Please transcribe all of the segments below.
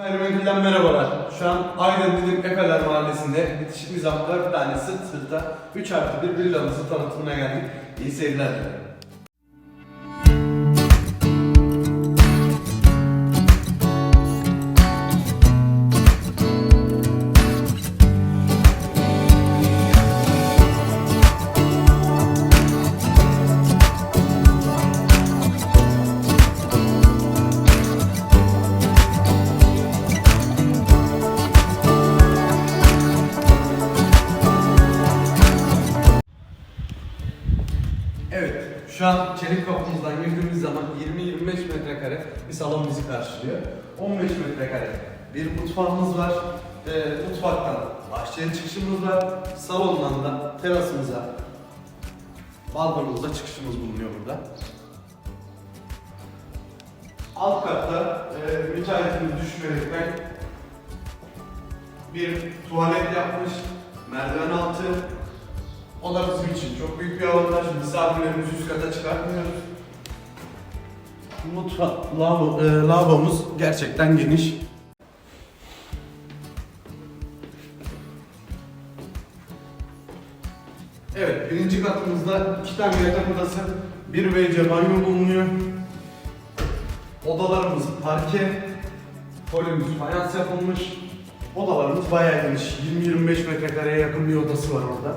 Gayrimenkulden merhabalar. Şu an Aydın Dilim Efeler Mahallesi'nde bitişik mizahla bir tane sırt sırta 3 artı bir villamızın tanıtımına geldik. İyi seyirler dilerim. Evet, şu an çelik kapımızdan girdiğimiz zaman 20-25 metrekare bir salon bizi karşılıyor. 15 metrekare bir mutfağımız var. Ee, mutfaktan bahçeye çıkışımız var. Salondan da terasımıza, balkonumuza çıkışımız bulunuyor burada. Alt katta e, müteahhitimiz düşünmeyerekten bir tuvalet yapmış, merdiven altı, o da bizim için çok büyük bir avantaj. Misafirlerimizi üst kata çıkartmıyoruz. Mutfak, lavabo, e, lavabomuz gerçekten geniş. Evet, birinci katımızda iki tane yatak odası, bir WC banyo bulunuyor. Odalarımız parke, folemiz fayans yapılmış. Odalarımız bayağı geniş. 20-25 metrekareye yakın bir odası var orada.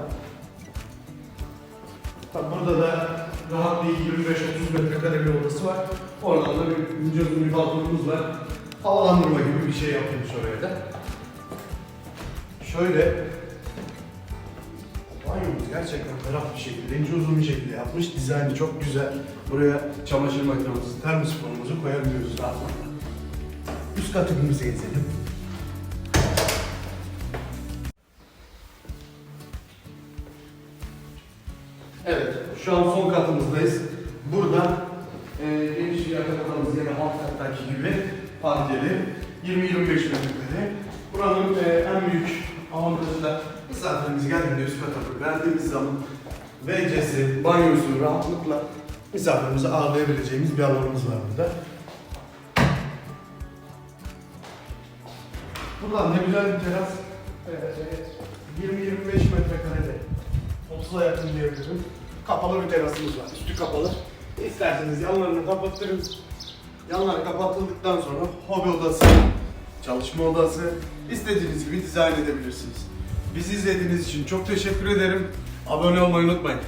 Tabi burada da rahat bir 25-30 metrekare bir odası var. Oradan da bir ince uzun bir balkonumuz var. Havalandırma gibi bir şey yapılmış oraya da. Şöyle Banyomuz gerçekten ferah bir şekilde, ince uzun bir şekilde yapmış. Dizaynı çok güzel. Buraya çamaşır makinemizi, termosifonumuzu koyabiliyoruz rahatlıkla. Üst katımızı gezelim. Evet, şu an son katımızdayız. Burada e, geniş bir odamız yine alt kattaki gibi parkeli 20-25 metrekare. Buranın e, en büyük avantajı da misafirimiz geldiğinde üst kata verdiğimiz zaman WC'si, banyosu rahatlıkla misafirimizi ağırlayabileceğimiz bir alanımız var burada. Buradan ne güzel bir teras. E, 20-25 metrekarede 30'a yakın diyebilirim. Kapalı bir terasımız var. Üstü kapalı. İsterseniz yanlarını kapatırım. Yanlar kapatıldıktan sonra hobi odası, çalışma odası istediğiniz gibi dizayn edebilirsiniz. Bizi izlediğiniz için çok teşekkür ederim. Abone olmayı unutmayın.